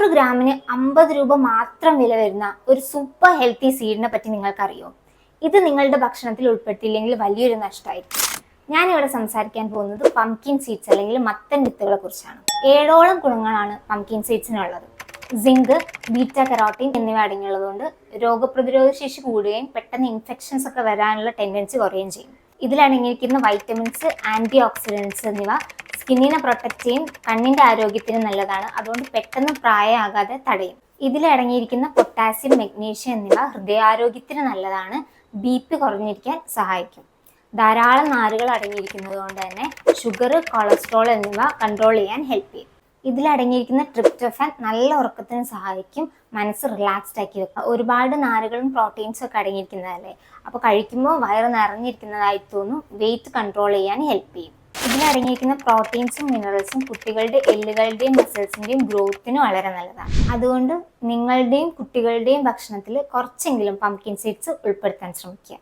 നൂറ് ഗ്രാമിന് അമ്പത് രൂപ മാത്രം വില വരുന്ന ഒരു സൂപ്പർ ഹെൽത്തി സീഡിനെ പറ്റി നിങ്ങൾക്കറിയോ? ഇത് നിങ്ങളുടെ ഭക്ഷണത്തിൽ ഉൾപ്പെടുത്തിയില്ലെങ്കിൽ വലിയൊരു നഷ്ടമായിരിക്കും. ഞാനിവിടെ സംസാരിക്കാൻ പോകുന്നത് പംകിൻ സീഡ്സ് അല്ലെങ്കിൽ മത്തൻ വിത്തുകളെ കുറിച്ചാണ്. ഏഴോളം ഗുണങ്ങളാണ് പംകിൻ സീഡ്സിനുള്ളത് സിങ്ക് ബീറ്റ കെറോട്ടിൻ എന്നിവ അടങ്ങിയുള്ളതുകൊണ്ട് രോഗപ്രതിരോധ ശേഷി കൂടുകയും പെട്ടെന്ന് ഇൻഫെക്ഷൻസ് ഒക്കെ വരാനുള്ള ടെൻഡൻസി കുറയുകയും ചെയ്യും. ഇതിലടങ്ങിയിരിക്കുന്ന വൈറ്റമിൻസ് ആന്റി ഓക്സിഡൻസ് എന്നിവ സ്കിന്നിനെ പ്രൊട്ടക്ട് ചെയ്യും കണ്ണിന്റെ ആരോഗ്യത്തിന് നല്ലതാണ്. അതുകൊണ്ട് പെട്ടെന്ന് പ്രായമാകാതെ തടയും. ഇതിലടങ്ങിയിരിക്കുന്ന പൊട്ടാസ്യം മഗ്നീഷ്യം എന്നിവ ഹൃദയാരോഗ്യത്തിന് നല്ലതാണ്. ബി പി കുറഞ്ഞിരിക്കാൻ സഹായിക്കും. ധാരാളം നാരുകൾ അടങ്ങിയിരിക്കുന്നത് കൊണ്ട് തന്നെ ഷുഗർ കൊളസ്ട്രോൾ എന്നിവ കൺട്രോൾ ചെയ്യാൻ ഹെൽപ്പ് ചെയ്യും. ഇതിലടങ്ങിയിരിക്കുന്ന ട്രിപ്റ്റോഫാൻ നല്ല ഉറക്കത്തിന് സഹായിക്കും. മനസ്സ് റിലാക്സ്ഡ് ആക്കി വെക്കും. ഒരുപാട് നാരുകളും പ്രോട്ടീൻസും ഒക്കെ അടങ്ങിയിരിക്കുന്നതല്ലേ? അപ്പോൾ കഴിക്കുമ്പോൾ വയറ് നിറഞ്ഞിരിക്കുന്നതായി തോന്നും. വെയിറ്റ് കൺട്രോൾ ചെയ്യാൻ ഹെൽപ്പ് ചെയ്യും. ഇതിലടങ്ങിയിരിക്കുന്ന പ്രോട്ടീൻസും മിനറൽസും കുട്ടികളുടെ എല്ലുകളുടെയും മസിൽസിന്റെയും ഗ്രോത്തിന് വളരെ നല്ലതാണ്. അതുകൊണ്ട് നിങ്ങളുടെയും കുട്ടികളുടെയും ഭക്ഷണത്തിൽ കുറച്ചെങ്കിലും പംകിൻ സീഡ്സ് ഉൾപ്പെടുത്താൻ ശ്രമിക്കുക.